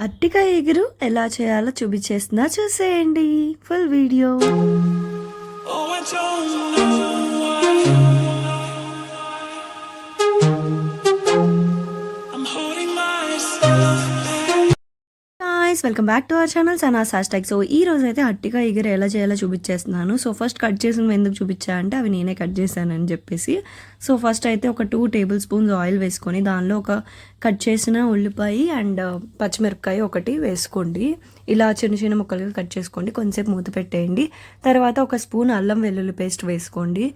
అట్టికాయ ఎగురు ఎలా చేయాలో చూపించేస్తున్నా చూసేయండి. Full video guys welcome back to our channel Sana సాస్టాక్ సో ఈ రోజు అయితే అట్టిగా ఎగిరి ఎలా చేయాలో చూపించేస్తున్నాను. సో ఫస్ట్ కట్ చేసినవి ఎందుకు చూపించా అంటే అవి నేనే కట్ చేశానని చెప్పేసి. సో ఫస్ట్ అయితే ఒక టూ టేబుల్ స్పూన్స్ ఆయిల్ వేసుకొని దానిలో ఒక కట్ చేసిన ఉల్లిపాయ అండ్ uh, పచ్చిమిరపకాయ ఒకటి వేసుకోండి. ఇలా చిన్న చిన్న ముక్కలుగా కట్ చేసుకోండి. కొంచెంసేపు మూత పెట్టేయండి. తర్వాత ఒక స్పూన్ అల్లం వెల్లుల్లి పేస్ట్ వేసుకోండి.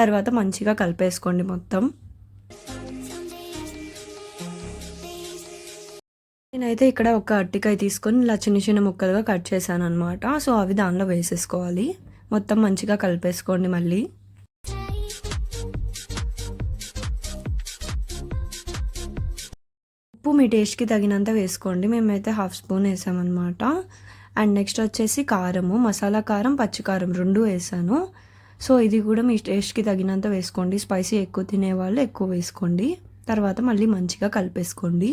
తర్వాత మంచిగా కలిపేసుకోండి మొత్తం. నేనైతే ఇక్కడ ఒక అట్టికాయ తీసుకొని ఇలా చిన్న చిన్న ముక్కలుగా కట్ చేశాను అనమాట సో అవి దానిలో వేసేసుకోవాలి. మొత్తం మంచిగా కలిపేసుకోండి మళ్ళీ. ఉప్పు మీ టేస్ట్కి తగినంత వేసుకోండి. మేమైతే హాఫ్ స్పూన్ వేసామన్నమాట. అండ్ నెక్స్ట్ వచ్చేసి కారము మసాలా కారం పచ్చి కారం రెండు వేసాను. సో ఇది కూడా మీ టేస్ట్కి తగినంత వేసుకోండి. స్పైసీ ఎక్కువ తినేవాళ్ళు ఎక్కువ వేసుకోండి. తర్వాత మళ్ళీ మంచిగా కలిపేసుకోండి.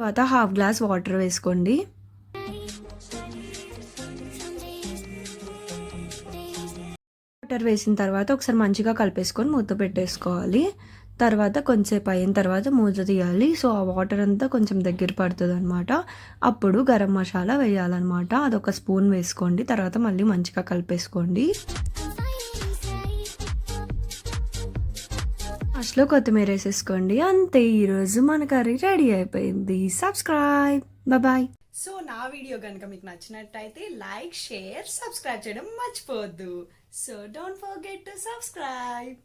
తర్వాత హాఫ్ గ్లాస్ వాటర్ వేసుకోండి. వాటర్ వేసిన తర్వాత ఒకసారి మంచిగా కలిపేసుకొని మూత పెట్టేసుకోవాలి. తర్వాత కొంచెంసేపు అయిన తర్వాత మూత తీయాలి. సో ఆ వాటర్ అంతా కొంచెం దగ్గర పడుతుంది అనమాట అప్పుడు గరం మసాలా వేయాలన్నమాట. అదొక స్పూన్ వేసుకోండి. తర్వాత మళ్ళీ మంచిగా కలిపేసుకోండి. లాస్ట్లో కొత్తిమీర వేసేసుకోండి. అంతే ఈరోజు మన కర్రీ రెడీ అయిపోయింది. సబ్స్క్రైబ్ బాయ్ సో నా వీడియో కనుక మీకు నచ్చినట్టయితే లైక్ షేర్ సబ్స్క్రైబ్ చేయడం మర్చిపోవద్దు. So don't forget to subscribe